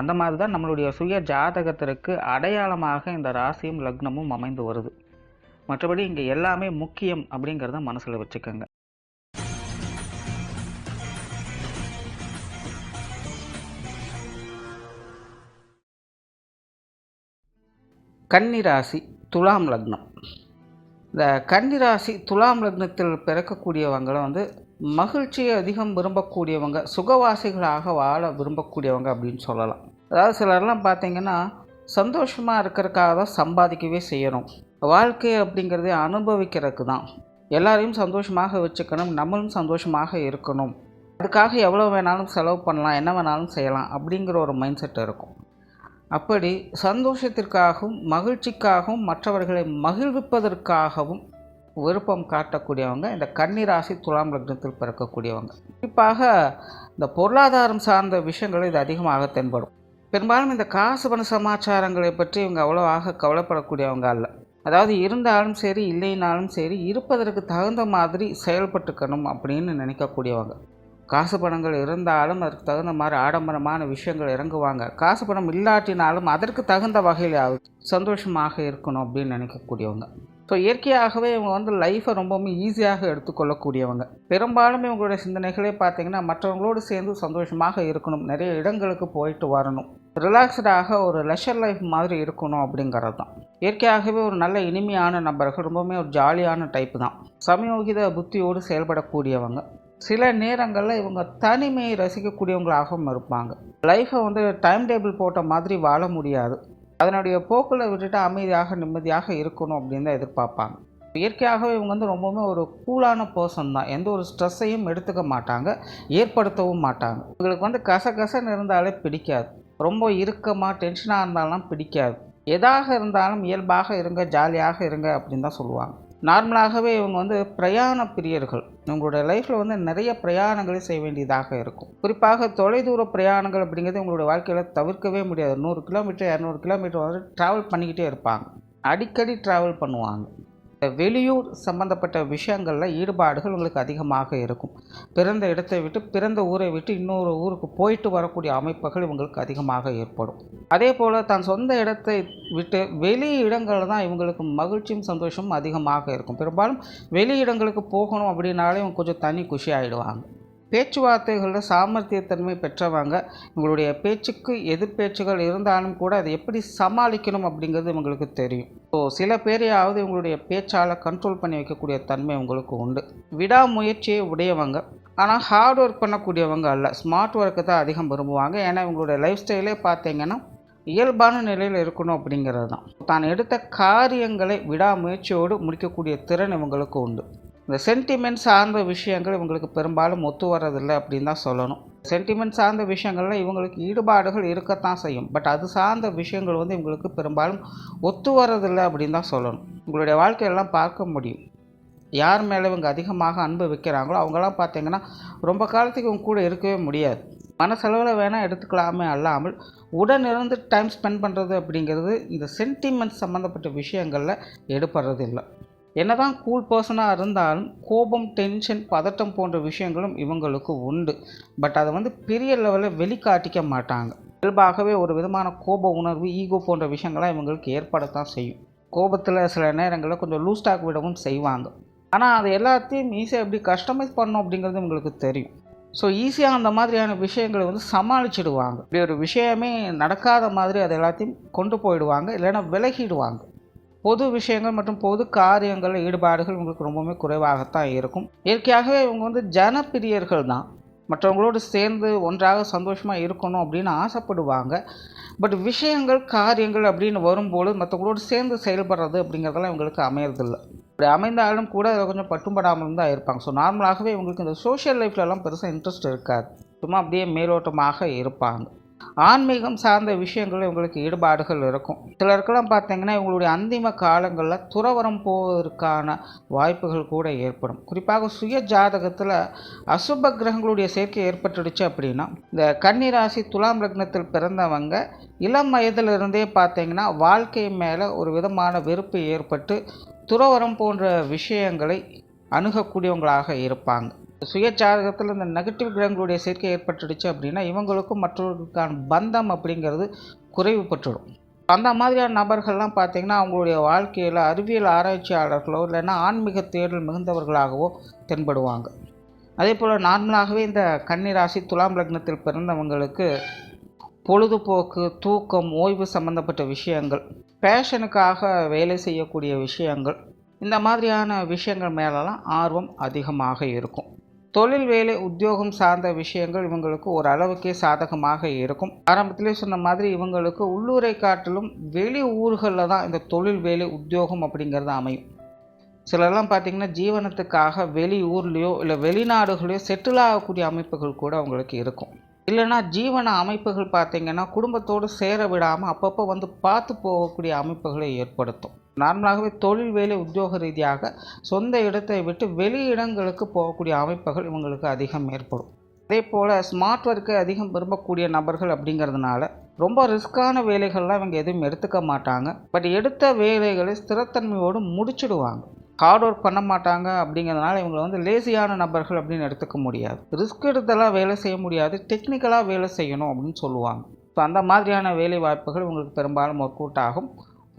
அந்த மாதிரி தான் நம்மளுடைய சுய ஜாதகத்திற்கு அடையாளமாக இந்த ராசியும் லக்னமும் அமைந்து வருது. மற்றபடி இங்கே எல்லாமே முக்கியம் அப்படிங்கிறத மனசில் வச்சுக்கோங்க. கன்னி ராசி துலாம் லக்னம். இந்த கன்னிராசி துலாம் லக்னத்தில் பிறக்கக்கூடியவங்களை வந்து மகிழ்ச்சியை அதிகம் விரும்பக்கூடியவங்க சுகவாசிகளாக வாழ விரும்பக்கூடியவங்க அப்படின்னு சொல்லலாம். அதாவது சிலர்லாம் பார்த்தீங்கன்னா சந்தோஷமாக இருக்கிறதுக்காக தான் சம்பாதிக்கவே செய்யணும். வாழ்க்கை அப்படிங்கிறதே அனுபவிக்கிறதுக்கு தான். எல்லாரையும் சந்தோஷமாக வச்சுக்கணும் நம்மளும் சந்தோஷமாக இருக்கணும். அதுக்காக எவ்வளோ வேணாலும் செலவு பண்ணலாம் என்ன வேணாலும் செய்யலாம் அப்படிங்கிற ஒரு மைண்ட் செட் இருக்கும். அப்படி சந்தோஷத்திற்காகவும் மகிழ்ச்சிக்காகவும் மற்றவர்களை மகிழ்விப்பதற்காகவும் விருப்பம் காட்டக்கூடியவங்க இந்த கன்னிராசி துலாம் லக்னத்தில் பிறக்கக்கூடியவங்க. குறிப்பாக இந்த பொருளாதாரம் சார்ந்த விஷயங்கள் இது அதிகமாக தென்படும். பெரும்பாலும் இந்த காசு பண சமாச்சாரங்களை பற்றி இவங்க அவ்வளோவாக கவலைப்படக்கூடியவங்க அல்ல. அதாவது இருந்தாலும் சரி இல்லைனாலும் சரி இருப்பதற்கு தகுந்த மாதிரி செயல்பட்டுக்கணும் அப்படின்னு நினைக்கக்கூடியவங்க. காசு பணங்கள் இருந்தாலும் அதற்கு தகுந்த மாதிரி ஆடம்பரமான விஷயங்கள் இறங்குவாங்க. காசு பணம் இல்லாட்டினாலும் அதற்கு தகுந்த வகையில் சந்தோஷமாக இருக்கணும் அப்படின்னு நினைக்கக்கூடியவங்க. ஸோ இயற்கையாகவே இவங்க வந்து லைஃப்பை ரொம்பவுமே ஈஸியாக எடுத்துக்கொள்ளக்கூடியவங்க. பெரும்பாலும் இவங்களுடைய சிந்தனைகளே பார்த்தீங்கன்னா மற்றவங்களோடு சேர்ந்து சந்தோஷமாக இருக்கணும். நிறைய இடங்களுக்கு போயிட்டு வரணும். ரிலாக்ஸ்டாக ஒரு லெஷர் லைஃப் மாதிரி இருக்கணும் அப்படிங்கிறது தான். இயற்கையாகவே ஒரு நல்ல இனிமையான நபர்கள் ரொம்பவுமே ஒரு ஜாலியான டைப் தான். சமயோகித புத்தியோடு செயல்படக்கூடியவங்க. சில நேரங்களில் இவங்க தனிமையை ரசிக்கக்கூடியவங்களாகவும் இருப்பாங்க. லைஃப்பை வந்து டைம் டேபிள் போட்ட மாதிரி வாழ முடியாது. அதனுடைய போக்கில் விட்டுட்டு அமைதியாக நிம்மதியாக இருக்கணும் அப்படின்னு தான் எதிர்பார்ப்பாங்க. இயற்கையாகவே இவங்க வந்து ரொம்பவுமே ஒரு கூலான பர்சன் தான். எந்த ஒரு ஸ்ட்ரெஸ்ஸையும் எடுத்துக்க மாட்டாங்க. ஏற்படுத்தவும் மாட்டாங்க. இவங்களுக்கு வந்து கசகசன்னு இருந்தாலே பிடிக்காது. ரொம்ப இறுக்கமாக டென்ஷனாக இருந்தாலும் பிடிக்காது. எதாக இருந்தாலும் இயல்பாக இருங்க ஜாலியாக இருங்க அப்படின்னு தான் சொல்லுவாங்க. நார்மலாகவே இவங்க வந்து பிரயாண பிரியர்கள். உங்களோட லைஃப்பில் வந்து நிறைய பிரயாணங்களை செய்ய வேண்டியதாக இருக்கும். குறிப்பாக தொலைதூர பிரயாணங்கள் அப்படிங்கிறது உங்களோட வாழ்க்கையில் தவிர்க்கவே முடியாது. நூறு கிலோமீட்டர் இரநூறு கிலோமீட்டர் வந்து ட்ராவல் பண்ணிக்கிட்டே இருப்பாங்க. அடிக்கடி ட்ராவல் பண்ணுவாங்க. வெளியூர் சம்பந்தப்பட்ட விஷயங்களில் ஈடுபாடுகள் உங்களுக்கு அதிகமாக இருக்கும். பிறந்த இடத்தை விட்டு பிறந்த ஊரை விட்டு இன்னொரு ஊருக்கு போயிட்டு வரக்கூடிய அமைப்புகள் இவங்களுக்கு அதிகமாக ஏற்படும். அதே போல் தான் சொந்த இடத்தை விட்டு வெளி இடங்களில் தான் இவங்களுக்கு மகிழ்ச்சியும் சந்தோஷமும் அதிகமாக இருக்கும். பெரும்பாலும் வெளி இடங்களுக்கு போகணும் அப்படின்னாலே இவங்க கொஞ்சம் தனி குஷி ஆகிடுவாங்க பேச்சுவார்த்தைகளில் சாமர்த்தியத்தன்மை பெற்றவங்க உங்களுடைய பேச்சுக்கு எதிர்பேச்சுகள் இருந்தாலும் கூட அதை எப்படி சமாளிக்கணும் அப்படிங்கிறது இவங்களுக்கு தெரியும். ஸோ சில பேரையாவது இவங்களுடைய பேச்சால் கண்ட்ரோல் பண்ணி வைக்கக்கூடிய தன்மை உங்களுக்கு உண்டு. விடாமுயற்சியை உடையவங்க ஆனால் ஹார்ட் ஒர்க் பண்ணக்கூடியவங்க அல்ல. ஸ்மார்ட் ஒர்க்கு தான் அதிகம் விரும்புவாங்க. ஏன்னா இவங்களுடைய லைஃப் ஸ்டைலே பார்த்தீங்கன்னா இயல்பான நிலையில் இருக்கணும் அப்படிங்கிறது தான். தான் எடுத்த காரியங்களை விடாமுயற்சியோடு முடிக்கக்கூடிய திறன் இவங்களுக்கு உண்டு. இந்த சென்டிமெண்ட் சார்ந்த விஷயங்கள் இவங்களுக்கு பெரும்பாலும் ஒத்து வர்றதில்லை அப்படின்னு தான் சொல்லணும். சென்டிமெண்ட் சார்ந்த விஷயங்களில் இவங்களுக்கு ஈடுபாடுகள் இருக்கத்தான் செய்யும். பட் அது சார்ந்த விஷயங்கள் வந்து இவங்களுக்கு பெரும்பாலும் ஒத்து வர்றதில்லை அப்படின்னு தான் சொல்லணும். உங்களுடைய வாழ்க்கையெல்லாம் பார்க்க முடியும். யார் மேலே இவங்க அதிகமாக அன்பு வைக்கிறாங்களோ அவங்களாம் பார்த்தீங்கன்னா ரொம்ப காலத்துக்கு இவங்க கூட இருக்கவே முடியாது. மனசளவில் வேணால் எடுத்துக்கலாமே அல்லாமல் உடன் இருந்து டைம் ஸ்பெண்ட் பண்ணுறது அப்படிங்கிறது இந்த சென்டிமெண்ட் சம்மந்தப்பட்ட விஷயங்களில் எடுப்படுறது இல்லை என்னதான் கூல் பர்சனாக இருந்தாலும் கோபம் டென்ஷன் பதட்டம் போன்ற விஷயங்களும் இவங்களுக்கு உண்டு. பட் அதை வந்து பெரிய லெவலில் வெளிக்காட்டிக்க மாட்டாங்க. இயல்பாகவே ஒரு விதமான கோப உணர்வு ஈகோ போன்ற விஷயங்கள்லாம் இவங்களுக்கு ஏற்படத்தான் செய்யும். கோபத்தில் சில நேரங்களில் கொஞ்சம் லூஸ் டாக் விடவும் செய்வாங்க. ஆனால் அது எல்லாத்தையும் ஈஸியாக எப்படி கஸ்டமைஸ் பண்ணணும் அப்படிங்கிறது உங்களுக்கு தெரியும். ஸோ ஈஸியாக அந்த மாதிரியான விஷயங்களை வந்து சமாளிச்சிடுவாங்க. இப்படி ஒரு விஷயமே நடக்காத மாதிரி அது எல்லாத்தையும் கொண்டு போயிடுவாங்க இல்லைன்னா விலகிடுவாங்க. பொது விஷயங்கள் மற்றும் பொது காரியங்கள் ஈடுபாடுகள் உங்களுக்கு ரொம்பவுமே குறைவாகத்தான் இருக்கும். இயற்கையாகவே இவங்க வந்து ஜனப்பிரியர்கள் தான். மற்றவங்களோடு சேர்ந்து ஒன்றாக சந்தோஷமாக இருக்கணும் அப்படின்னு ஆசைப்படுவாங்க. பட் விஷயங்கள் காரியங்கள் அப்படின்னு வரும்போது மற்றவங்களோடு சேர்ந்து செயல்படுறது அப்படிங்கிறதெல்லாம் இவங்களுக்கு அமையறதில்லை. இப்படி அமைந்தாலும் கூட அதில் கொஞ்சம் பட்டும்படாமல் தான் இருப்பாங்க. ஸோ நார்மலாகவே இவங்களுக்கு இந்த சோஷியல் லைஃப்லலாம் பெருசாக இன்ட்ரெஸ்ட் இருக்காது. சும்மா அப்படியே மேலோட்டமாக இருப்பாங்க. ஆன்மீகம் சார்ந்த விஷயங்கள் இவங்களுக்கு ஈடுபாடுகள் இருக்கும். சிலருக்கெல்லாம் பார்த்தீங்கன்னா இவங்களுடைய அந்திம காலங்களில் துறவரம் போவதற்கான வாய்ப்புகள் கூட ஏற்படும். குறிப்பாக சுய ஜாதகத்தில் அசுப கிரகங்களுடைய சேர்க்கை ஏற்பட்டுடுச்சு அப்படின்னா இந்த கன்னிராசி துலாம் லக்னத்தில் பிறந்தவங்க இளம் வயதிலிருந்தே பார்த்தீங்கன்னா வாழ்க்கை மேலே ஒரு விதமான வெறுப்பு ஏற்பட்டு துறவரம் போன்ற விஷயங்களை அணுகக்கூடியவங்களாக இருப்பாங்க. சுய ஜாதகத்தில் இந்த நெகட்டிவ் கிரகங்களுடைய சேர்க்கை ஏற்பட்டுடுச்சு அப்படின்னா இவங்களுக்கும் மற்றவர்களுக்கான பந்தம் அப்படிங்கிறது குறைவுபட்டுடும் அந்த மாதிரியான நபர்கள்லாம் பார்த்திங்கன்னா அவங்களுடைய வாழ்க்கையில் அறிவியல் ஆராய்ச்சியாளர்களோ இல்லைன்னா ஆன்மீக தேடல் மிகுந்தவர்களாகவோ தென்படுவாங்க. அதே போல் நார்மலாகவே இந்த கன்னிராசி துலாம் லக்னத்தில் பிறந்தவங்களுக்கு பொழுதுபோக்கு தூக்கம் ஓய்வு சம்மந்தப்பட்ட விஷயங்கள் பேஷனுக்காக வேலை செய்யக்கூடிய விஷயங்கள் இந்த மாதிரியான விஷயங்கள் மேலெல்லாம் ஆர்வம் அதிகமாக இருக்கும். தொழில் வேலை உத்தியோகம் சார்ந்த விஷயங்கள் இவங்களுக்கு ஒரு அளவுக்கே சாதகமாக இருக்கும். ஆரம்பத்திலே சொன்ன மாதிரி இவங்களுக்கு உள்ளூரை காட்டிலும் வெளி ஊர்களில் தான் இந்த தொழில் வேலை உத்தியோகம் அப்படிங்கிறது அமையும். சிலர்லாம் பார்த்திங்கன்னா ஜீவனத்துக்காக வெளி ஊர்லேயோ இல்லை வெளிநாடுகளையோ செட்டில் ஆகக்கூடிய அமைப்புகள் கூட அவங்களுக்கு இருக்கும். இல்லைன்னா ஜீவன அமைப்புகள் பார்த்திங்கன்னா குடும்பத்தோடு சேர விடாமல் அப்பப்போ வந்து பார்த்து போகக்கூடிய அமைப்புகளை ஏற்படுத்தும். நார்மலாகவே தொழில் வேலை உத்தியோக ரீதியாக சொந்த இடத்தை விட்டு வெளி இடங்களுக்கு போகக்கூடிய அமைப்புகள் இவங்களுக்கு அதிகம் ஏற்படும். அதே போல் ஸ்மார்ட் ஒர்க்கை அதிகம் விரும்பக்கூடிய நபர்கள் அப்படிங்கிறதுனால ரொம்ப ரிஸ்க்கான வேலைகள்லாம் இவங்க எதுவும் எடுத்துக்க மாட்டாங்க. பட் எடுத்த வேலைகளை ஸ்திரத்தன்மையோடு முடிச்சிடுவாங்க. ஹார்ட் ஒர்க் பண்ண மாட்டாங்க அப்படிங்கிறதுனால இவங்களை வந்து லேசியான நபர்கள் அப்படின்னு எடுத்துக்க முடியாது. ரிஸ்க் எடுத்தெல்லாம் வேலை செய்ய முடியாது. டெக்னிக்கலாக வேலை செய்யணும் அப்படின்னு சொல்லுவாங்க. ஸோ அந்த மாதிரியான வேலை வாய்ப்புகள் இவங்களுக்கு பெரும்பாலும் ஒர்க் அவுட் ஆகும்.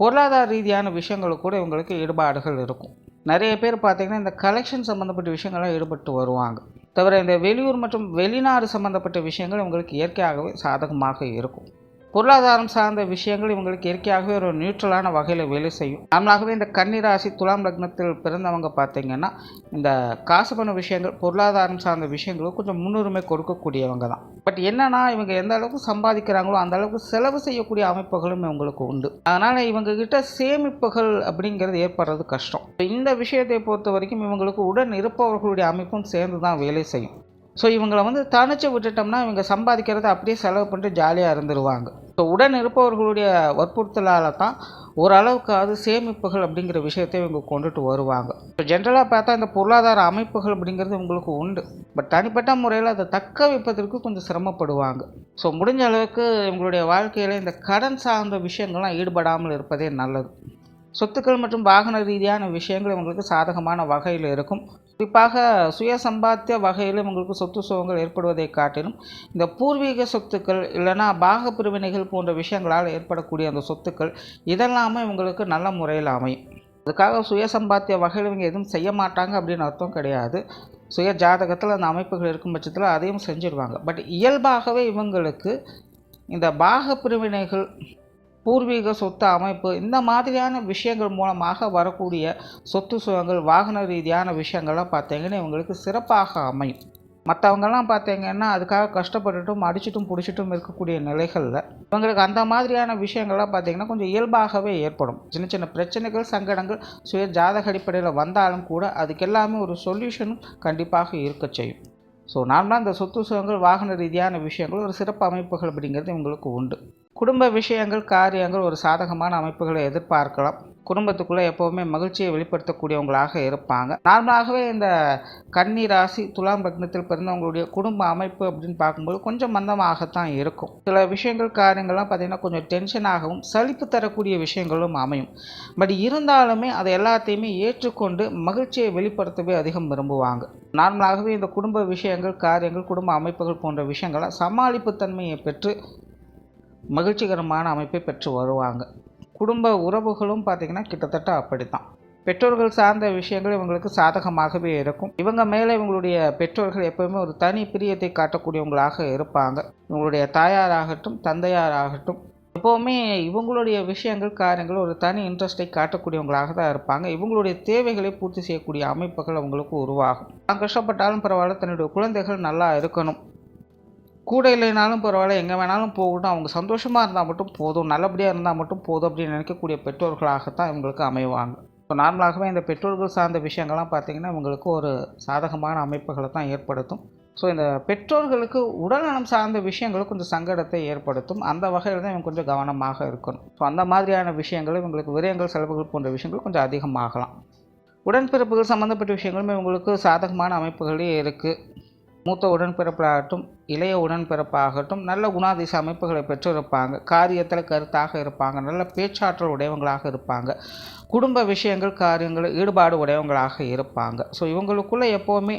பொருளாதார ரீதியான விஷயங்களுக்கு கூட இவங்களுக்கு ஈடுபாடுகள் இருக்கும். நிறைய பேர் பார்த்திங்கன்னா இந்த கலெக்ஷன் சம்மந்தப்பட்ட விஷயங்கள்லாம் ஈடுபட்டு வருவாங்க. தவிர இந்த வெளியூர் மற்றும் வெளிநாடு சம்மந்தப்பட்ட விஷயங்கள் இவங்களுக்கு இயற்கையாகவே சாதகமாக இருக்கும். பொருளாதாரம் சார்ந்த விஷயங்கள் இவங்களுக்கு இயற்கையாகவே ஒரு நியூட்ரலான வகையில் வேலை செய்யும். நம்மளாகவே இந்த கன்னிராசி துலாம் லக்னத்தில் பிறந்தவங்க பார்த்தீங்கன்னா இந்த காசு பண்ண விஷயங்கள் பொருளாதாரம் சார்ந்த விஷயங்களுக்கு கொஞ்சம் முன்னுரிமை கொடுக்கக்கூடியவங்க தான். பட் என்னென்னா இவங்க எந்த அளவுக்கு சம்பாதிக்கிறாங்களோ அந்த அளவுக்கு செலவு செய்யக்கூடிய அமைப்புகளும் இவங்களுக்கு உண்டு. அதனால் இவங்கக்கிட்ட சேமிப்புகள் அப்படிங்கிறது ஏற்படுறது கஷ்டம். இந்த விஷயத்தை பொறுத்த வரைக்கும் இவங்களுக்கு உடன் இருப்பவர்களுடைய அமைப்பும் சேர்ந்து தான் வேலை செய்யும். ஸோ இவங்களை வந்து தனிச்சு விட்டுட்டோம்னா இவங்க சம்பாதிக்கிறத அப்படியே செலவு பண்ணிட்டு ஜாலியாக இருந்துருவாங்க. ஸோ உடன் இருப்பவர்களுடைய வற்புறுத்தலால் தான் ஓரளவுக்காவது சேமிப்புகள் அப்படிங்கிற விஷயத்தை இவங்க கொண்டுட்டு வருவாங்க. இப்போ ஜென்ரலாக பார்த்தா இந்த பொருளாதார அமைப்புகள் அப்படிங்கிறது உங்களுக்கு உண்டு. பட் தனிப்பட்ட முறையில் அதை தக்க வைப்பதற்கு கொஞ்சம் சிரமப்படுவாங்க. ஸோ முடிஞ்ச அளவுக்கு இவங்களுடைய வாழ்க்கையில் இந்த கடன் சார்ந்த விஷயங்கள்லாம் ஈடுபடாமல் இருப்பதே நல்லது. சொத்துக்கள் மற்றும் வாகன ரீதியான விஷயங்கள் இவங்களுக்கு சாதகமான வகையில் இருக்கும். குறிப்பாக சுய சம்பாத்திய வகையில் உங்களுக்கு சொத்து சுகங்கள் ஏற்படுவதை காட்டிலும் இந்த பூர்வீக சொத்துக்கள் இல்லைன்னா பாக பிரிவினைகள் போன்ற விஷயங்களால் ஏற்படக்கூடிய அந்த சொத்துக்கள் இதெல்லாமே இவங்களுக்கு நல்ல முறையில் அமையும். அதுக்காக சுய சம்பாத்திய வகையில் இவங்க எதுவும் செய்ய மாட்டாங்க அப்படின்னு அர்த்தம் கிடையாது. சுய ஜாதகத்தில் அந்த அமைப்புகள் இருக்கும் பட்சத்தில் அதையும் செஞ்சிடுவாங்க பட் இயல்பாகவே இவங்களுக்கு இந்த பாக பிரிவினைகள் பூர்வீக சொத்து அமைப்பு இந்த மாதிரியான விஷயங்கள் மூலமாக வரக்கூடிய சொத்து சுகங்கள் வாகன ரீதியான விஷயங்கள்லாம் பார்த்தீங்கன்னா இவங்களுக்கு சிறப்பாக அமையும். மற்றவங்கெல்லாம் பார்த்தீங்கன்னா அதுக்காக கஷ்டப்பட்டுட்டும் அடிச்சிட்டும் பிடிச்சிட்டும் இருக்கக்கூடிய நிலைகளில் இவங்களுக்கு அந்த மாதிரியான விஷயங்கள்லாம் பார்த்தீங்கன்னா கொஞ்சம் இயல்பாகவே ஏற்படும். சின்ன சின்ன பிரச்சனைகள் சங்கடங்கள் சுய ஜாதக அடிப்படையில் வந்தாலும் கூட அதுக்கு எல்லாமே ஒரு சொல்யூஷனும் கண்டிப்பாக இருக்க செய்யும். ஸோ நார்மலாக இந்த சொத்து சுகங்கள் வாகன ரீதியான விஷயங்கள் ஒரு சிறப்பு அமைப்புகள் அப்படிங்கிறது இவங்களுக்கு உண்டு. குடும்ப விஷயங்கள் காரியங்கள் ஒரு சாதகமான அமைப்புகளை எதிர்பார்க்கலாம். குடும்பத்துக்குள்ளே எப்போவுமே மகிழ்ச்சியை வெளிப்படுத்தக்கூடியவங்களாக இருப்பாங்க. நார்மலாகவே இந்த கன்னி ராசி துலாம் லக்னத்தில் பிறந்தவங்களுடைய குடும்ப அமைப்பு அப்படின்னு பார்க்கும்போது கொஞ்சம் மந்தமாகத்தான் இருக்கும். சில விஷயங்கள் காரியங்கள்லாம் பார்த்திங்கன்னா கொஞ்சம் டென்ஷனாகவும் சலிப்பு தரக்கூடிய விஷயங்களும் அமையும். பட் இருந்தாலுமே அதை எல்லாத்தையுமே ஏற்றுக்கொண்டு மகிழ்ச்சியை வெளிப்படுத்தவே அதிகம் விரும்புவாங்க. நார்மலாகவே இந்த குடும்ப விஷயங்கள் காரியங்கள் குடும்ப அமைப்புகள் போன்ற விஷயங்களை சமாளிப்பு தன்மையை பெற்று மகிழ்ச்சிகரமான அமைப்பை பெற்று வருவாங்க. குடும்ப உறவுகளும் பார்த்திங்கன்னா கிட்டத்தட்ட அப்படி தான் பெற்றோர்கள் சார்ந்த விஷயங்கள் இவங்களுக்கு சாதகமாகவே இருக்கும். இவங்க மேலே இவங்களுடைய பெற்றோர்கள் எப்போவுமே ஒரு தனி பிரியத்தை காட்டக்கூடியவங்களாக இருப்பாங்க. இவங்களுடைய தாயாராகட்டும் தந்தையாராகட்டும் எப்போவுமே இவங்களுடைய விஷயங்கள் காரியங்கள் ஒரு தனி இன்ட்ரெஸ்ட்டை காட்டக்கூடியவங்களாக தான் இருப்பாங்க. இவங்களுடைய தேவைகளை பூர்த்தி செய்யக்கூடிய அமைப்புகள் அவங்களுக்கு உருவாகும். தான் கஷ்டப்பட்டாலும் பரவாயில்ல தன்னுடைய குழந்தைகள் நல்லா இருக்கணும். கூட இல்லைனாலும் பரவாயில்ல எங்கே வேணாலும் போகட்டும். அவங்க சந்தோஷமாக இருந்தால் மட்டும் போதும். நல்லபடியாக இருந்தால் மட்டும் போதும் அப்படின்னு நினைக்கக்கூடிய பெற்றோர்களாகத்தான் இவங்களுக்கு அமைவாங்க. இப்போ நார்மலாகவே இந்த பெற்றோர்கள் சார்ந்த விஷயங்கள்லாம் பார்த்திங்கன்னா இவங்களுக்கு ஒரு சாதகமான அமைப்புகளை தான் ஏற்படுத்தும். ஸோ இந்த பெற்றோர்களுக்கு உடல்நலம் சார்ந்த விஷயங்களும் கொஞ்சம் சங்கடத்தை ஏற்படுத்தும். அந்த வகையில் தான் இவங்க கொஞ்சம் கவனமாக இருக்கணும். ஸோ அந்த மாதிரியான விஷயங்களும் இவங்களுக்கு விரயங்கள் செலவுகள் போன்ற விஷயங்கள் கொஞ்சம் அதிகமாகலாம். உடன்பிறப்புகள் சம்மந்தப்பட்ட விஷயங்களுமே இவங்களுக்கு சாதகமான அமைப்புகளே இருக்குது மூத்த உடன்பிறப்பாகட்டும் இளைய உடன்பிறப்பாகட்டும் நல்ல குணாதிச அமைப்புகளை பெற்றிருப்பாங்க. காரியத்தில் கருத்தாக இருப்பாங்க. நல்ல பேச்சாற்றல் உடையவங்களாக இருப்பாங்க. குடும்ப விஷயங்கள் காரியங்கள் ஈடுபாடு உடையவங்களாக இருப்பாங்க. ஸோ இவங்களுக்குள்ளே எப்போவுமே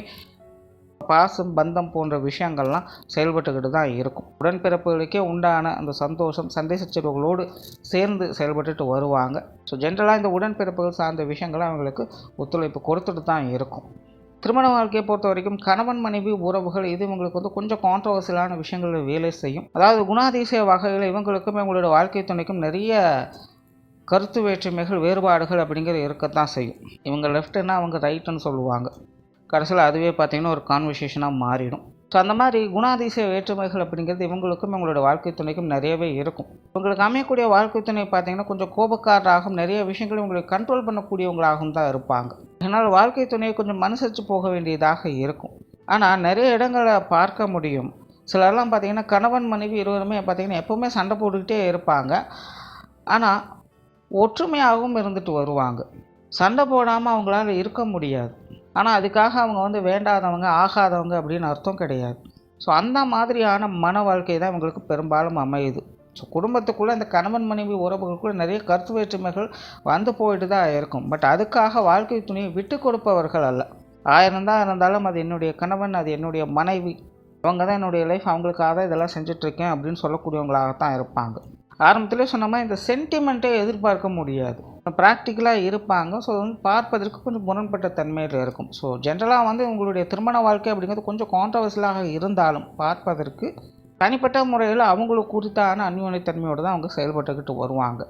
பாசம் பந்தம் போன்ற விஷயங்கள்லாம் செயல்பட்டுக்கிட்டு தான் இருக்கும். உடன்பிறப்புகளுக்கே உண்டான அந்த சந்தோஷம் சண்டை சச்சரவுகளோடு சேர்ந்து செயல்பட்டுட்டு வருவாங்க. ஸோ ஜென்ரலாக இந்த உடன்பிறப்புகள் சார்ந்த விஷயங்கள்லாம் அவங்களுக்கு ஒத்துழைப்பு கொடுத்துட்டு தான் இருக்கும். திருமண வாழ்க்கையை பொறுத்த வரைக்கும் கணவன் மனைவி உறவுகள் இது இவங்களுக்கு வந்து கொஞ்சம் கான்ட்ரவர்சியலான விஷயங்களில் வேலை செய்யும். அதாவது குணாதிசய வகையில் இவங்களுக்கும் இவங்களோட வாழ்க்கை துணைக்கும் நிறைய கருத்து வேற்றுமைகள் வேறுபாடுகள் அப்படிங்கிறது இருக்கத்தான் செய்யும். இவங்க லெஃப்ட்டுன்னா அவங்க ரைட்டுன்னு சொல்லுவாங்க. கடைசியில் அதுவே பார்த்திங்கன்னா ஒரு கான்வர்சேஷனாக மாறிடும். ஸோ அந்த மாதிரி குணாதிசய வேற்றுமைகள் அப்படிங்கிறது இவங்களுக்கும் இவங்களோட வாழ்க்கை துணைக்கும் நிறையவே இருக்கும். இவங்களுக்கு அமையக்கூடிய வாழ்க்கை துணை பார்த்திங்கன்னா கொஞ்சம் கோபக்காரராகவும் நிறைய விஷயங்களை இவங்களுக்கு கண்ட்ரோல் பண்ணக்கூடியவங்களாகவும் தான் இருப்பாங்க. அதனால் வாழ்க்கை துணையை கொஞ்சம் மனுசரித்து போக வேண்டியதாக இருக்கும். ஆனால் நிறைய இடங்களை பார்க்க முடியும். சிலர்லாம் பார்த்திங்கன்னா கணவன் மனைவி இருவருமே பார்த்திங்கன்னா எப்போவுமே சண்டை போட்டுக்கிட்டே இருப்பாங்க. ஆனால் ஒற்றுமையாகவும் இருந்துட்டு வருவாங்க. சண்டை போடாமல் அவங்களால இருக்க முடியாது. ஆனால் அதுக்காக அவங்க வந்து வேண்டாதவங்க ஆகாதவங்க அப்படின்னு அர்த்தம் கிடையாது. ஸோ அந்த மாதிரியான மன வாழ்க்கை தான் இவங்களுக்கு பெரும்பாலும் அமையுது. ஸோ குடும்பத்துக்குள்ளே இந்த கணவன் மனைவி உறவுகளுக்குள்ளே நிறைய கருத்து வேற்றுமைகள் வந்து போயிட்டு தான் இருக்கும். பட் அதுக்காக வாழ்க்கை துணியை விட்டு கொடுப்பவர்கள் அல்ல. ஆயிரம் தான் இருந்தாலும் அது என்னுடைய கணவன் அது என்னுடைய மனைவி அவங்க தான் என்னுடைய லைஃப் அவங்களுக்காக தான் இதெல்லாம் செஞ்சிட்ருக்கேன் அப்படின்னு சொல்லக்கூடியவங்களாகத்தான் இருப்பாங்க. ஆரம்பத்திலே சொன்ன மாதிரி இந்த சென்டிமெண்ட்டை எதிர்பார்க்க முடியாது. ப்ராக்டிக்கலாக இருப்பாங்க. ஸோ வந்து பார்ப்பதற்கு கொஞ்சம் முரண்பட்ட தன்மையில் இருக்கும். ஸோ ஜென்ரலாக வந்து உங்களுடைய திருமண வாழ்க்கை அப்படிங்கிறது கொஞ்சம் கான்ட்ரவர்சலாக இருந்தாலும் பார்ப்பதற்கு தனிப்பட்ட முறையில் அவங்களுக்கு குறித்தான அந்யோன்யத்தன்மையோடு தான் அவங்க செயல்பட்டுக்கிட்டு வருவாங்க.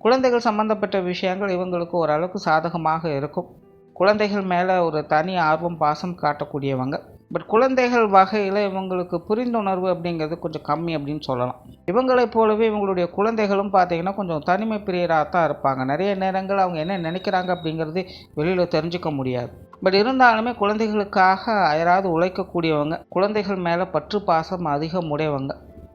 குழந்தைகள் சம்மந்தப்பட்ட விஷயங்கள் இவங்களுக்கு ஓரளவுக்கு சாதகமாக இருக்கும். குழந்தைகள் மேலே ஒரு தனி ஆர்வம் பாசம் காட்டக்கூடியவங்க. பட் குழந்தைகள் வகையில் இவங்களுக்கு புரிந்துணர்வு அப்படிங்கிறது கொஞ்சம் கம்மி அப்படின்னு சொல்லலாம். இவங்களைப் போலவே இவங்களுடைய குழந்தைகளும் பார்த்தீங்கன்னா கொஞ்சம் தனிமை பிரியராக தான் இருப்பாங்க. நிறைய நேரங்கள் அவங்க என்ன நினைக்கிறாங்க அப்படிங்கிறது வெளியில் தெரிஞ்சுக்க முடியாது. பட் இருந்தாலுமே குழந்தைகளுக்காக அயராது உழைக்கக்கூடியவங்க குழந்தைகள் மேலே பற்று பாசம் அதிகம் உடையவங்க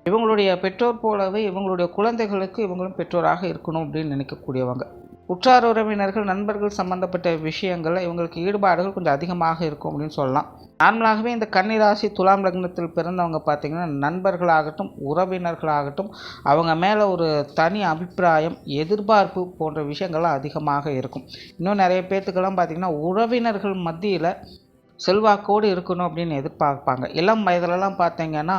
இவங்களுடைய பெற்றோர் போலவே இவங்களுடைய குழந்தைகளுக்கு இவங்களும் பெற்றோராக இருக்கணும் அப்படின்னு நினைக்கக்கூடியவங்க. உற்றார் உறவினர்கள் நண்பர்கள் சம்மந்தப்பட்ட விஷயங்கள் இவங்களுக்கு ஈடுபாடுகள் கொஞ்சம் அதிகமாக இருக்கும் அப்படின்னு சொல்லலாம். நார்மலாகவே இந்த கன்னிராசி துலாம் லக்னத்தில் பிறந்தவங்க பார்த்திங்கன்னா நண்பர்களாகட்டும் உறவினர்களாகட்டும் அவங்க மேலே ஒரு தனி அபிப்பிராயம் எதிர்பார்ப்பு போன்ற விஷயங்கள்லாம் அதிகமாக இருக்கும். இன்னும் நிறைய பேர்த்துக்கெல்லாம் பார்த்திங்கன்னா உறவினர்கள் மத்தியில் செல்வாக்கோடு இருக்கணும் அப்படின்னு எதிர்பார்ப்பாங்க. இளம் வயதிலலாம் பார்த்தீங்கன்னா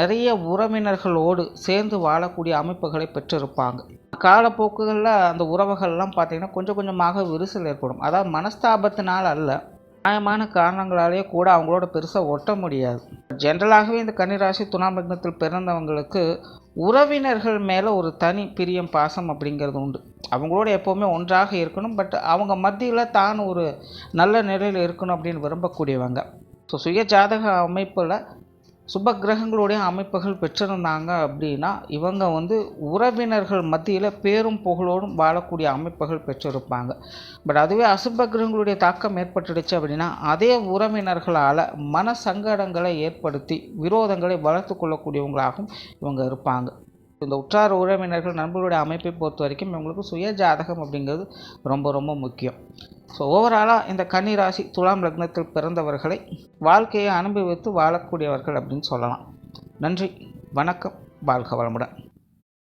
நிறைய உறவினர்களோடு சேர்ந்து வாழக்கூடிய அமைப்புகளை பெற்றிருப்பாங்க. காலப்போக்குகளில் அந்த உறவுகள்லாம் பார்த்திங்கன்னா கொஞ்சம் கொஞ்சமாக விரிசல் ஏற்படும். அதாவது மனஸ்தாபத்தினால் அல்ல நியாயமான காரணங்களாலேயே கூட அவங்களோட பெருசாக ஒட்ட முடியாது. ஜென்ரலாகவே இந்த கன்னிராசி துணாம் லக்னத்தில் பிறந்தவங்களுக்கு உறவினர்கள் மேலே ஒரு தனி பிரியம் பாசம் அப்படிங்கிறது உண்டு. அவங்களோட எப்போவுமே ஒன்றாக இருக்கணும். பட் அவங்க மத்தியில் தான் ஒரு நல்ல நிலையில் இருக்கணும் அப்படின்னு விரும்பக்கூடியவங்க. ஸோ சுய ஜாதக அமைப்பில் சுப கிரகங்களுடைய அமைப்புகள் பெற்றிருந்தாங்க அப்படின்னா இவங்க வந்து உறவினர்கள் மத்தியில் பேரும் புகழோடும் வாழக்கூடிய அமைப்புகள் பெற்றிருப்பாங்க. பட் அதுவே அசுப கிரகங்களுடைய தாக்கம் ஏற்பட்டுடுச்சு அப்படின்னா அதே உறவினர்களால் மன சங்கடங்களை ஏற்படுத்தி விரோதங்களை வளர்த்து கொள்ளக்கூடியவங்களாகவும் இவங்க இருப்பாங்க. இந்த உற்றார் உறவினர்கள் நண்பர்களுடைய அமைப்பை பொறுத்த வரைக்கும் இவங்களுக்கு சுய ஜாதகம் அப்படிங்கிறது ரொம்ப ரொம்ப முக்கியம். ஸோ ஓவராலாக இந்த கன்னி ராசி துலாம் லக்னத்தில் பிறந்தவர்களை வாழ்க்கையை அனுபவித்து வாழக்கூடியவர்கள் அப்படின்னு சொல்லலாம். நன்றி வணக்கம் வாழ்க வளமுடன்.